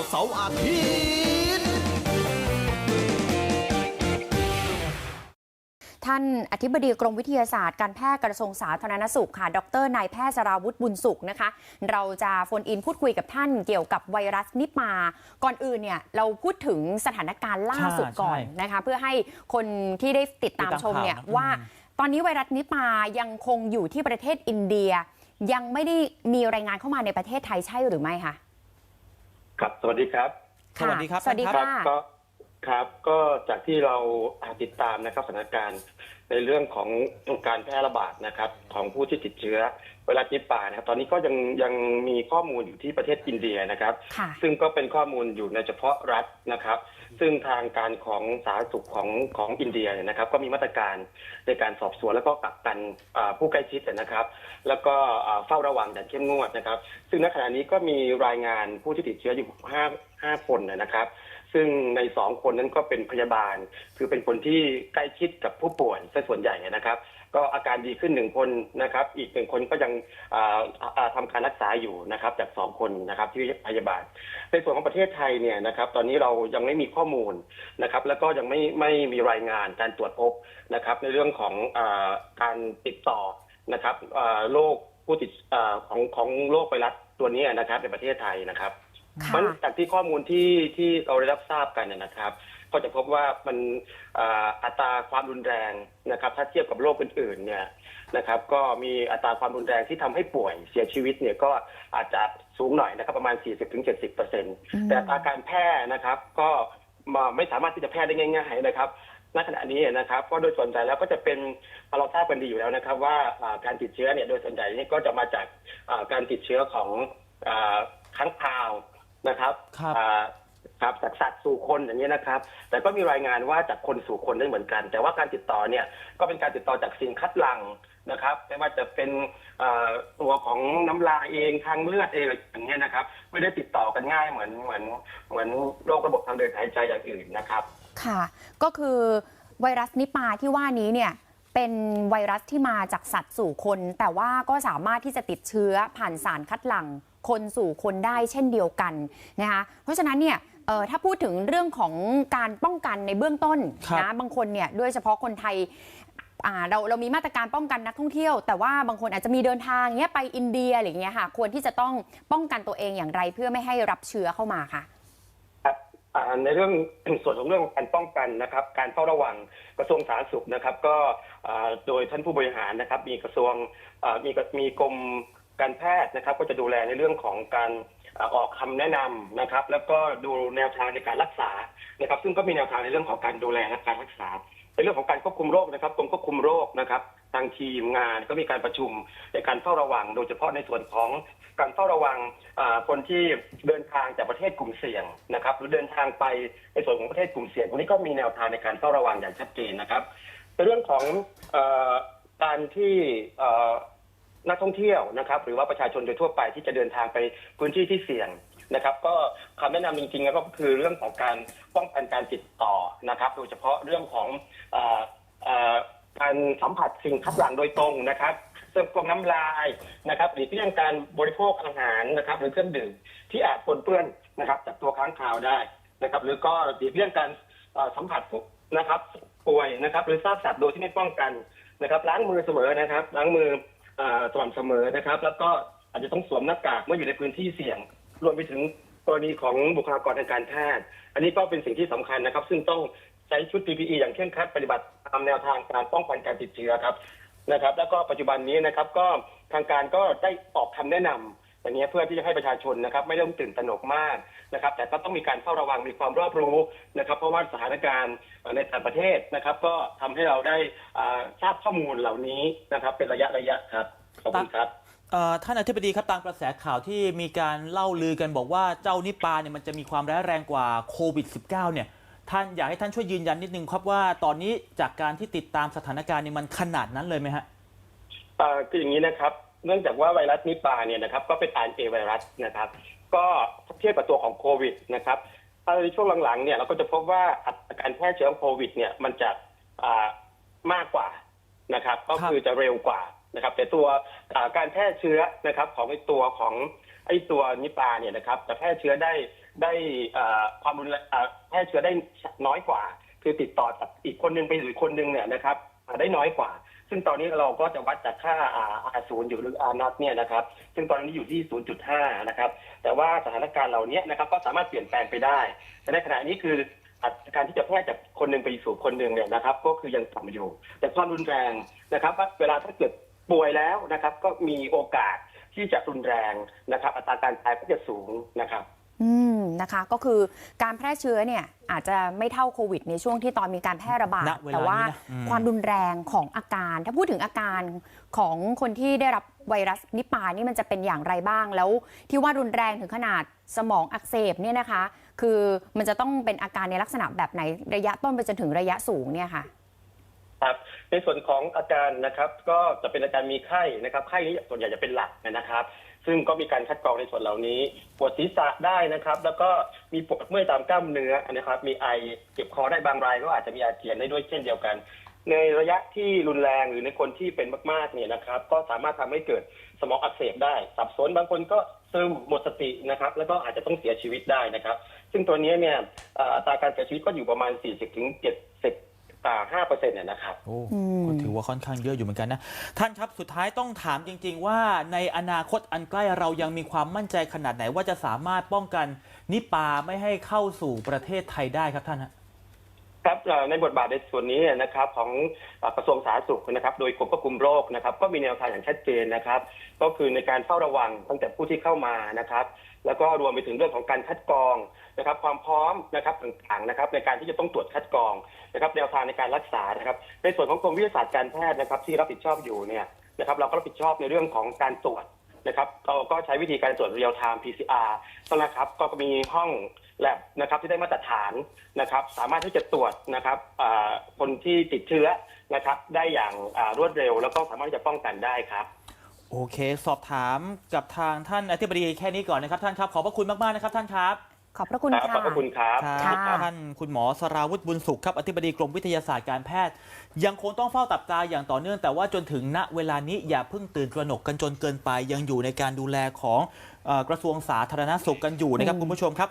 าวเสาร์อาทิตย์ท่านอธิบดีกรมวิทยาศาสตร์การแพทย์กระทรวงสาธารณสุขค่ะ ดรนายแพทย์สราวุฒิบุญสุขนะคะ เราจะโฟนอินพูดคุยกับท่านเกี่ยวกับไวรัสนิปา ก่อนอื่นเนี่ยเราพูดถึงสถานการณ์ล่าสุดก่อนใช่นะคะ เพื่อให้คนที่ได้ติดตามติดตามชมเนี่ยข่าวนะว่าอืมตอนนี้ไวรัสนิปายังคงอยู่ที่ประเทศอินเดีย ยังไม่ได้มีรายงานเข้ามาในประเทศไทยใช่หรือไม่คะ ครับ สวัสดีครับ สวัสดีครับสวัสดีท่านคครัค่ะ บก็ ครับก็จากที่เราติดตามนะครับสถานการณ์ในเรื่องของการแพร่ระบาดนะครับของผู้ที่ติดเชื้อไวรัสนิปานะครับตอนนี้ก็ยังยังมีข้อมูลอยู่ที่ประเทศอินเดียนะครับค่ะซึ่งก็เป็นข้อมูลอยู่ในเฉพาะรัฐนะครับ ซึ่งทางการของสาธารณสุขของของอินเดียเนี่ยนะครับ ก็มีมาตรการในการสอบสวนแล้วก็กักกันอ่าผู้ใกล้ชิดนะครับ แล้วก็อ่าเฝ้าระวังอย่างเข้มงวดนะครับ ซึ่งณขณะนี้ก็มีรายงานผู้ที่ติดเชื้ออยู่ห้าห้าคนนะครับ ซึ่งในสองคนนั้นก็เป็นพยาบาล คือเป็นคนที่ใกล้ชิดกับผู้ป่วยซะส่วนใหญ่นะครับ ก็อาการดีขึ้นหนึ่งคนนะครับ อีกหนึ่งคนก็ยังอ่าอ่าทำการรักษาอยู่นะครับ จากสองคนนะครับที่พยาบาล ในส่วนของประเทศไทยเนี่ยนะครับ ตอนนี้เรายังไม่มีข้อมูลนะครับ แล้วก็ยังไม่ไม่มีรายงานการตรวจพบนะครับ ในเรื่องของอาการติดต่อนะครับอ่าโรคผู้ติดอาของของโรคไวรัสตัวนี้นะครับในประเทศไทยนะครับ ค่ะมันจากที่ข้อมูลที่ที่เราได้รับทราบกันเนยนะครับ ก็จะพบว่ามันอ่าอัตราความรุนแรงนะครับ ถ้าเทียบกับโรคอื่นๆเนี่ยนะครับ ก็มีอัตราความรุนแรงที่ทำให้ป่วยเสียชีวิตเนี่ยก็อาจจะสูงหน่อยนะครับประมาณ 40-70เปอร์เซ็นต์แต่อัตราการแพร่นะครับ ก็มาไม่สามารถที่จะแพร่ได้ง่ายๆนะครับณขณะนี้นะครับก็โดยส่วนใหญ่แล้วก็จะเป็นเราทราบกันดีอยู่แล้วนะครับ ว่าอ่าการติดเชื้อเนี่ยโดยส่วนใหญ่นี่ก็จะมาจากอ่าการติดเชื้อของอาค้างคาว นะครับครับ อ่าครับจากสัตว์สู่คนอย่างนี้ยนะครับ แต่ก็มีรายงานว่าจากคนสู่คนได้เหมือนกัน แต่ว่าการติดต่อเนี่ยก็เป็นการติดต่อจากสิ่งคัดหลั่งนะครับ ไม่ว่าจะเป็นอ่าตัวของน้ำลายเองทางเลือดเองอะไรอย่างเงี้ยนะครับ ไม่ได้ติดต่อกันง่ายเหมือนเหมือนเหมือนโรคระบบทางเดินหายใจอย่างอื่นนะครับ ค่ะ ก็คือไวรัสนิปาที่ว่านี้เนี่ยเป็นไวรัสที่มาจากสัตว์สู่คน แต่ว่าก็สามารถที่จะติดเชื้อผ่านสารคัดหลั่ง คนสู่คนได้เช่นเดียวกันนะคะเพราะฉะนั้นเนี่ยเอ่อถ้าพูดถึงเรื่องของการป้องกันในเบื้องต้นครับนะบางคนเนี่ยโดยเฉพาะคนไทยอ่าเราเรามีมาตรการป้องกันนักท่องเที่ยว แต่ว่าบางคนอาจจะมีเดินทางเงี้ยไปอินเดียอะไรอย่างเงี้ยค่ะควรที่จะต้องป้องกันตัวเองอย่างไรเพื่อไม่ให้รับเชื้อเข้ามาค่ะครับอ่าในเรื่องส่วนของเรื่องการป้องกันนะครับ การเฝ้าระวังกระทรวงสาธารณสุขนะครับ ก็อ่าโดยท่านผู้บริหารนะครับ มีกระทรวงอ่ามีมีกรม การแพทย์นะครับ ก็จะดูแลในเรื่องของการออกคำแนะนำนะครับ แล้วก็ดูแนวทางในการรักษานะครับ ซึ่งก็มีแนวทางในเรื่องของการดูแลและการรักษาในเรื่องของการควบคุมโรคนะครับกรมควบคุมโรคนะครับทางทีมงานก็มีการประชุมในการเฝ้าระวัง โดยเฉพาะในส่วนของการเฝ้าระวังคนที่เดินทางจากประเทศกลุ่มเสี่ยงนะครับ หรือเดินทางไปในส่วนของประเทศกลุ่มเสี่ยงตรงนี้ก็มีแนวทางในการเฝ้าระวังอย่างชัดเจนนะครับในเรื่องของการที่ นักท่องเที่ยวนะครับหรือว่าประชาชนโดยทั่วไปที่จะเดินทางไปพื้นที่ที่เสี่ยงนะครับ ก็คำแนะนำจริงๆก็คือเรื่องของการป้องกันการติดต่อนะครับ โดยเฉพาะเรื่องของเอ่อเอ่อการสัมผัสสิ่งคัดหลังโดยตรงนะครับเรื่องพวกน้ำลายนะครับหรือเรื่องการบริโภคอาหารนะครับ หรือเครื่องดื่มที่อาจปนเปื้อนนะครับจากตัวค้างคาวได้นะครับ หรือก็หลีกเลี่ยงการเอ่อสัมผัสผู้นะครับ ป่วยนะครับ หรือซากสัตว์โดยที่ไม่ป้องกันนะครับ ล้างมือเสมอนะครับ ล้างมือ อ่อสม่ำเสมอนะครับ แล้วก็อาจจะต้องสวมหน้ากากเมื่ออยู่ในพื้นที่เสี่ยง รวมไปถึงกรณีของบุคลากรทางการแพทย์ อันนี้ก็เป็นสิ่งที่สำคัญนะครับ ซึ่งต้องใช้ชุด PPE อย่างเคร่งครัดปฏิบัติตามแนวทางการป้องกันการติดเชื้อครับนะครับ แล้วก็ปัจจุบันนี้นะครับ ก็ทางการก็ได้ออกคำแนะนำอย่างนี้ยเพื่อที่จะให้ประชาชนนะครับ ไม่ต้องตื่นตระหนกมากนะครับ แต่ก็ต้องมีการเฝ้าระวังมีความรอบรู้นะครับ เพราะว่าสถานการณ์ในแต่างประเทศนะครับ ก็ทำให้เราได้อ่าทราบข้อมูลเหล่านี้นะครับ เป็นระยะระยะครับ ขอบคุณครับเอ่อท่านอธิบดีครับตามกระแสข่าวที่มีการเล่าลือกันบอกว่าเจ้านิปาเนี่ยมันจะมีความร้ายแรงกว่าโควิด -19 เนี่ยท่านอยากให้ท่านช่วยยืนยันนิดนึงครับว่าตอนนี้จากการที่ติดตามสถานการณ์เนี่ยมันขนาดนั้นเลยไหมฮะเอ่อคืออย่างนี้นะครับ เนื่องจากว่าไวรัสนิปาเนี่ยนะครับก็เป็น RNA ไวรัสนะครับ ก็เทียบกับตัวของโควิดนะครับถ้าในช่วงหลังๆเนี่ยเราก็จะพบว่าอัตราการแพร่เชื้อของโควิดเนี่ยมันจะอ่ามากกว่านะครับ ก็คือจะเร็วกว่า นะครับ แต่ตัวการแพร่เชื้อนะครับ ของไอตัวของไอตัวนิปาเนี่ยนะครับจะแพร่เชื้อได้ได้ความรุนแรงแพร่เชื้อได้น้อยกว่า คือติดต่อจากอีกคนหนึงไปสู่อีกคนหนึงเนี่ยนะครับได้น้อยกว่า ซึ่งตอนนี้เราก็จะวัดจากค่า R ศูนย์อยู่หรือ R น็อตเนี่ยนะครับ ซึ่งตอนนี้อยู่ที่ 0.5 นะครับ แต่ว่าสถานการณ์เหล่านี้นะครับก็สามารถเปลี่ยนแปลงไปได้ แต่ในขณะนี้คืออัตราการที่จะแพร่จากคนหนึ่งไปสู่คนหนึ่งเนี่ยนะครับ ก็คือยังต่ำอยู่ แต่ความรุนแรงนะครับว่าเวลาถ้าเกิด ป่วยแล้วนะครับ ก็มีโอกาสที่จะรุนแรงนะครับ อัตราการตายก็จะสูงนะครับ อืมนะคะก็คือการแพร่เชื้อเนี่ยอาจจะไม่เท่าโควิด ในช่วงที่ตอนมีการแพร่ระบาด ณเวลานี้นะแต่ว่าอืม ความรุนแรงของอาการ ถ้าพูดถึงอาการของคนที่ได้รับไวรัสนิปานี่มันจะเป็นอย่างไรบ้างแล้ว ที่ว่ารุนแรงถึงขนาดสมองอักเสบเนี่ยนะคะ คือมันจะต้องเป็นอาการในลักษณะแบบไหนระยะต้นไปจนถึงระยะสูงเนี่ยค่ะ ครับในส่วนของอาการนะครับก็จะเป็นอาการมีไข้นะครับไข้นี้ส่วนใหญ่จะเป็นหลักนะครับ ซึ่งก็มีการคัดกรองในส่วนเหล่านี้ปวดศีรษะได้นะครับ แล้วก็มีปวดเมื่อยตามกล้ามเนื้อนะครับ มีไอเจ็บคอได้บางรายก็อาจจะมีอาเจียนได้ด้วยเช่นเดียวกัน ในระยะที่รุนแรงหรือในคนที่เป็นมากๆเนี่ยนะครับ ก็สามารถทำให้เกิดสมองอักเสบได้สับสนบางคนก็ซึมหมดสตินะครับ แล้วก็อาจจะต้องเสียชีวิตได้นะครับ ซึ่งตัวนี้เนี่ยอัตราการเสียชีวิตก็อยู่ประมาณ 40 ถึง70อ่า5เปอร์เซ็นต์นะครับ โอ้อืมก็ถือว่าค่อนข้างเยอะอยู่เหมือนกันนะ ท่านครับสุดท้ายต้องถามจริง ๆ ว่าในอนาคตอันใกล้เรายังมีความมั่นใจขนาดไหนว่าจะสามารถป้องกันนิปาไม่ให้เข้าสู่ประเทศไทยได้ครับท่านฮะ ครับเอ่อในบทบาทในส่วนนี้นะครับของเอ่อกระทรวงสาธารณสุขนะครับ โดยกรมควบคุมโรคนะครับ ก็มีแนวทางอย่างชัดเจนนะครับ ก็คือในการเฝ้าระวังตั้งแต่ผู้ที่เข้ามานะครับ แล้วก็รวมไปถึงเรื่องของการคัดกรองนะครับ ความพร้อมนะครับต่างๆนะครับ ในการที่จะต้องตรวจคัดกรองนะครับแนวทางในการรักษานะครับ ในส่วนของกรมวิทยาศาสตร์การแพทย์นะครับ ที่รับผิดชอบอยู่เนี่ยนะครับ เราก็รับผิดชอบในเรื่องของการตรวจนะครับเราก็ใช้วิธีการตรวจเรียลไทม์ PCR ก็นะครับ ก็มีห้องแลบนะครับที่ได้มาตรฐานนะครับ สามารถที่จะตรวจนะครับคนที่ติดเชื้อนะครับ ได้อย่างรวดเร็ว แล้วก็สามารถที่จะป้องกันได้ครับ โอเค สอบถามกับทางท่านอธิบดีแค่นี้ก่อนนะครับ ท่านครับ ขอบพระคุณมากๆนะครับท่านครับ ขอบพระคุณครับค่ะขอบพระคุณครับ ครับค่ะ ท่านคุณหมอสราวุฒิบุญสุขครับอธิบดีกรมวิทยาศาสตร์การแพทย์ ยังคงต้องเฝ้าตับตาอย่างต่อเนื่องแต่ว่าจนถึงณเวลานี้อย่าเพิ่งตื่นตระหนกกันจนเกินไป ยังอยู่ในการดูแลของเอ่อกระทรวงสาธารณสุขกันอยู่นะครับคุณผู้ชมครับ